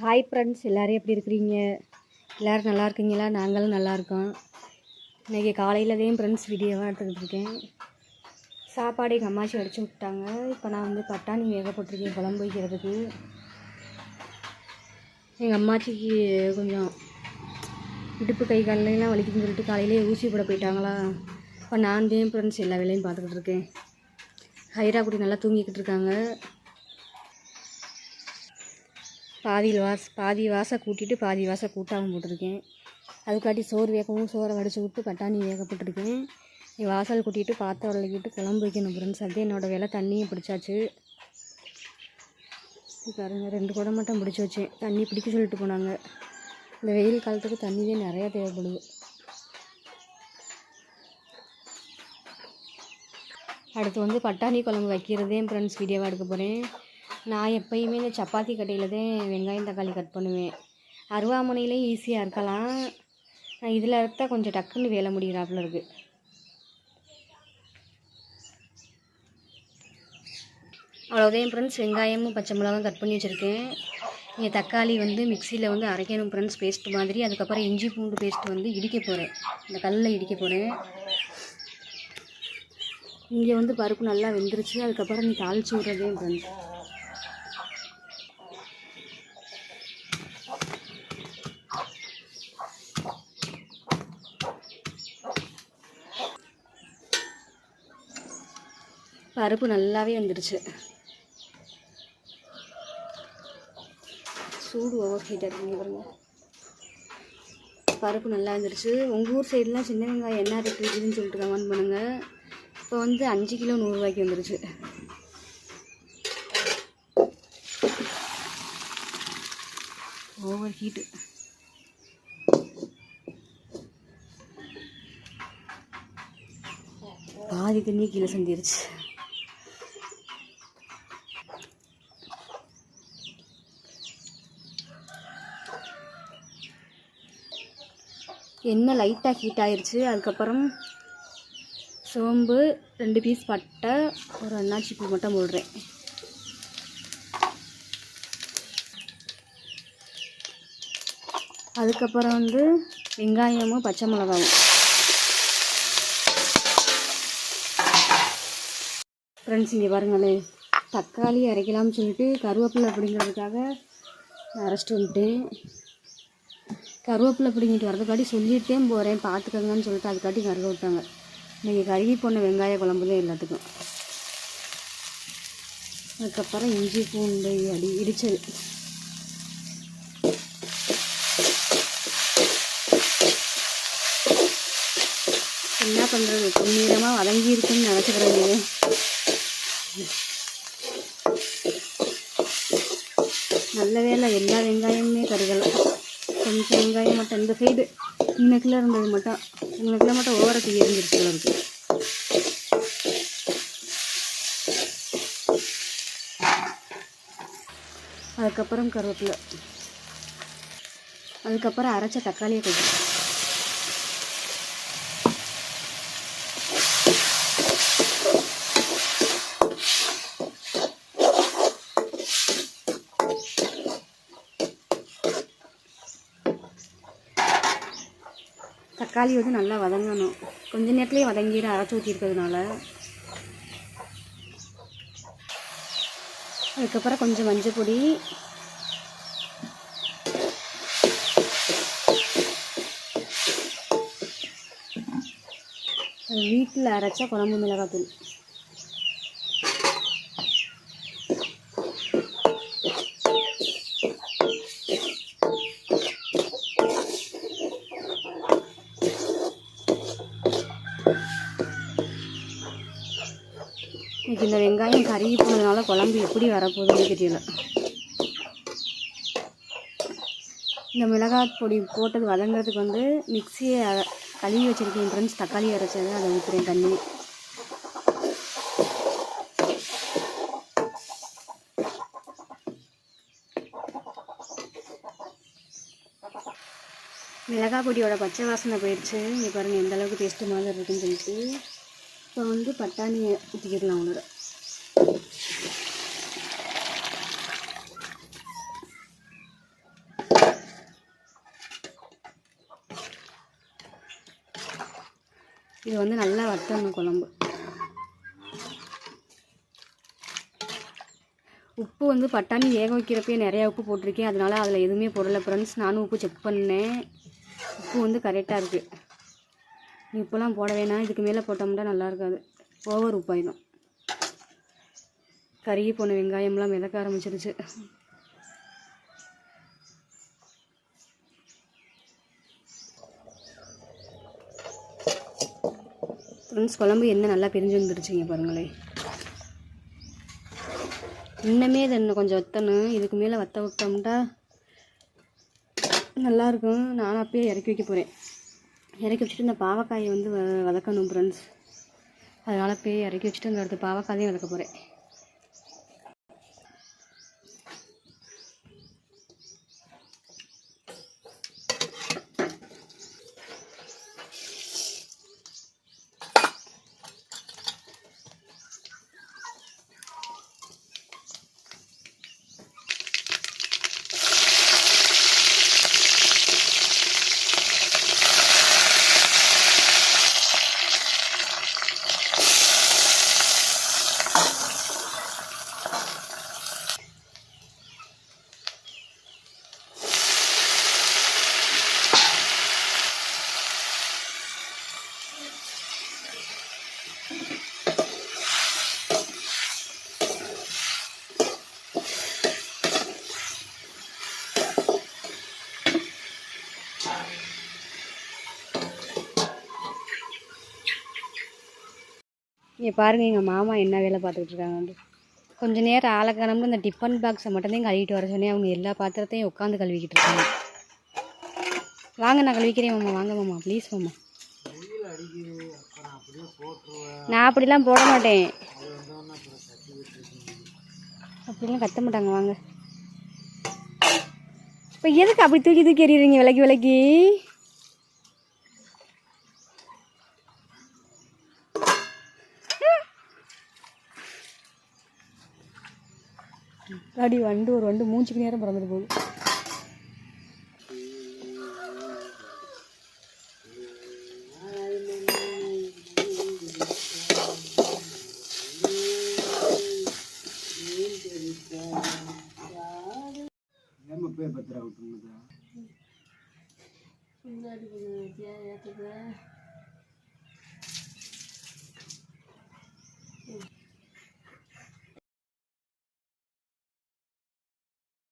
Hi friends எல்லோரும் எப்படி இருக்கிறீங்க? எல்லோரும் நல்லா இருக்கீங்களா? நாங்களும் நல்லா இருக்கோம். இன்றைக்கி காலையிலதையும் ஃப்ரெண்ட்ஸ் வீடியோவாக எடுத்துக்கிட்டு இருக்கேன். சாப்பாடு எங்கள் அம்மாச்சி அடிச்சு விட்டாங்க இப்போ நான் வந்து பட்டாணி வேக போட்டிருக்கேன் குழம்பு வைக்கிறதுக்கு. எங்கள் அம்மாச்சிக்கு கொஞ்சம் இடுப்பு கை காலெல்லாம் வலிக்குதுன்னு சொல்லிட்டு காலையிலே ஊசி போட போயிட்டாங்களா? இப்போ நான் தான் ஃப்ரெண்ட்ஸ் எல்லா வேலையும் பார்த்துக்கிட்டு இருக்கேன். ஹைரா குட்டி நல்லா தூங்கிக்கிட்டு இருக்காங்க. பாதியில் வாச பாதி வாசை கூட்டிட்டு பாதி வாசை கூட்டாமல் போட்டிருக்கேன். அதுக்காட்டி சோறு வேகவும் சோறை வடித்து விட்டு பட்டாணி வேக போட்டிருக்கேன் நீ வாசல் கூட்டிகிட்டு பாத்திரம் விளக்கிட்டு குழம்பு வைக்கணும் ஃப்ரெண்ட்ஸ். அதே என்னோடய வேலை தண்ணியும் பிடிச்சாச்சு. பாருங்க ரெண்டு குடம் மட்டும் பிடிச்சி வச்சேன் தண்ணி பிடிக்க சொல்லிட்டு போனாங்க. இந்த வெயில் காலத்துக்கு தண்ணியே நிறையா தேவைப்படுது. அடுத்து வந்து பட்டாணி குழம்பு வைக்கிறதே ஃப்ரெண்ட்ஸ் வீடியோவாக எடுக்க போகிறேன் நான் எப்பயுமே இந்த சப்பாத்தி கட்டையில் தான் வெங்காயம் தக்காளி கட் பண்ணுவேன். அருவாமனையிலே ஈஸியாக இருக்கலாம். இதில் இருந்தால் கொஞ்சம் டக்குன்னு வேலை முடிகிறாப்புல இருக்குது அவ்வளோதான் ஃப்ரெண்ட்ஸ் வெங்காயமும் பச்சை மிளகாவும் கட் பண்ணி வச்சுருக்கேன். இங்கே தக்காளி வந்து மிக்சியில் வந்து அரைக்கணும் ஃப்ரெண்ட்ஸ் பேஸ்ட் மாதிரி. அதுக்கப்புறம் இஞ்சி பூண்டு பேஸ்ட் வந்து இடிக்க போகிறேன் இந்த கல்லில் இடிக்க போகிறேன் இங்கே வந்து பருப்பு நல்லா வெந்துருச்சு. அதுக்கப்புறம் நீ தாளிச்சு விட்றதே ஃப்ரெண்ட்ஸ் பருப்பு நல்லாவே வந்துடுச்சு சூடு ஓவர் ஹீட் ஆகிடுங்க பாருங்க. பருப்பு நல்லா வந்துடுச்சு உங்கள் ஊர் சைட்லாம் சின்ன வெங்காயம் என்ன ரேட் இருக்குதுன்னு சொல்லிட்டு கமெண்ட் பண்ணுங்கள் இப்போ வந்து அஞ்சு கிலோ நூறுரூவாய்க்கு வந்துடுச்சு ஓவர் ஹீட்டு பாதி தண்ணி கீழே சந்திருச்சு. எண்ணெய் லைட்டாக ஹீட் ஆயிருச்சு. அதுக்கப்புறம் சோம்பு ரெண்டு பீஸ் பட்டை ஒரு அண்ணாச்சி பூ மட்டும் போடுறேன். அதுக்கப்புறம் வந்து வெங்காயமும் பச்சை மிளகாவும். ஃப்ரெண்ட்ஸ் இங்கே பாருங்களேன் தக்காளி அரைக்கலாம்னு சொல்லிட்டு கருவேப்பிலை அப்படிங்கிறதுக்காக அரைச்சிட்டு வந்துட்டேன். கருவேப்பிலை பிடிங்கிட்டு வரதுக்காட்டி சொல்லிகிட்டே போகிறேன் பார்த்துக்கங்கன்னு சொல்லிட்டு அதுக்காட்டி கருக விட்டாங்க. இன்றைக்கி கருகி போன வெங்காய குழம்பு தான் எல்லாத்துக்கும். அதுக்கப்புறம் இஞ்சி பூண்டு அடி இடிச்சது என்ன பண்ணுறது பொன்னிறமாக வதங்கி இருக்குன்னு நினச்சிக்கிறேன் நல்ல வேலை எல்லா வெங்காயமுமே கருகலாம் கொஞ்சம் வெங்காயம் மட்டும் இந்த சைடு இன்னைக்குள்ள இருந்தது மட்டும் இன்னைக்குள்ள மட்டும் ஓரத்துக்கு எரிஞ்சிருச்சு அளவுக்கு அதுக்கப்புறம் கருவேப்பிலை. அதுக்கப்புறம் அரைச்ச தக்காளியை கொஞ்சம் தக்காளி வந்து நல்லா வதங்கணும். கொஞ்ச நேரத்துலேயே வதங்கிடும் அரைச்சி ஊற்றிருக்கிறதுனால அதுக்கப்புறம் கொஞ்சம் மஞ்சள் பொடி. வீட்டில் அரைச்சா குழம்பு மிளகாத்தூள். இன்னைக்கு இந்த வெங்காயம் கருகி போனதுனால குழம்பு எப்படி வரப்போகுதுன்னு தெரியல. இந்த மிளகாய் பொடி போட்டது வதங்கிறதுக்கு வந்து மிக்சியை கழுவி வச்சுருக்கேன் ஃப்ரெண்ட்ஸ் தக்காளி அரைச்சது அதை ஊற்றுறேன் தண்ணி. மிளகாய் பொடியோட பச்சை வாசனை போயிடுச்சு. இங்கே பாருங்கள் எந்த அளவுக்கு டேஸ்ட்டு மாதிரி இருக்குன்னு சொல்லிட்டு. இப்போ வந்து பட்டாணியை ஊற்றிக்கிடலாம் உன்னோட இது வந்து நல்லா வட்டணும் குழம்பு. உப்பு வந்து பட்டாணி வேக வைக்கிறப்பே நிறையா உப்பு போட்டிருக்கேன். அதனால் அதில் எதுவுமே போடலை. ஃப்ரெண்ட்ஸ் நானும் உப்பு செக் பண்ணேன். உப்பு வந்து கரெக்டாக இருக்குது இப்போலாம் போட வேணாம். இதுக்கு மேலே போட்டோம்னா நல்லா இருக்காது. ஓவர் உப்பாயிடும். கருகி போன வெங்காயம்லாம் மிதக்க ஆரம்பிச்சிருச்சு. ஃப்ரெண்ட்ஸ் குழம்பு என்ன நல்லா பிரிஞ்சு வந்துருச்சுங்க பாருங்களேன் இன்னமே இதை இன்னும் கொஞ்சம் வத்தணும். இதுக்கு மேலே வத்த விட்டோம்னா நல்லாயிருக்கும் நானும் அப்பயே இறக்கி வைக்க போகிறேன் இறக்கி வச்சுட்டு இந்த பாவக்காயை வந்து வ வதக்கணும் ஃப்ரெண்ட்ஸ் அதனால் போய் இறக்கி வச்சுட்டு அந்த அடுத்த பாவக்காயையும் வதக்க போகிறேன் இங்கே பாருங்கள் எங்கள் மாமா என்ன வேலை பார்த்துக்கிட்டு இருக்காங்கன்ட்டு. கொஞ்சம் நேரம் ஆளை காணாமல் இந்த டிஃபன் பாக்ஸை மட்டும்தான் கழுவிட்டு வர சொன்னேன். அவங்க எல்லா பாத்திரத்தையும் உட்காந்து கழுவிக்கிட்டு இருக்காங்க. வாங்க நான் கழுவிக்கிறேன் மாமா. வாங்க மாமா. ப்ளீஸ் மாமா. நான் அப்படிலாம் போட மாட்டேன். அப்படிலாம் கத்த மாட்டாங்க. வாங்க. இப்போ எதுக்கு அப்படி தூக்கி தூக்கி எறிகிறீங்க விலகி விலகி அடி வண்டு ஒரு வண்டு மூச்சுக்கு நேரம் பிறந்துட்டு போகுது நம்ம போய் பத்திரம் விட்டுருந்தா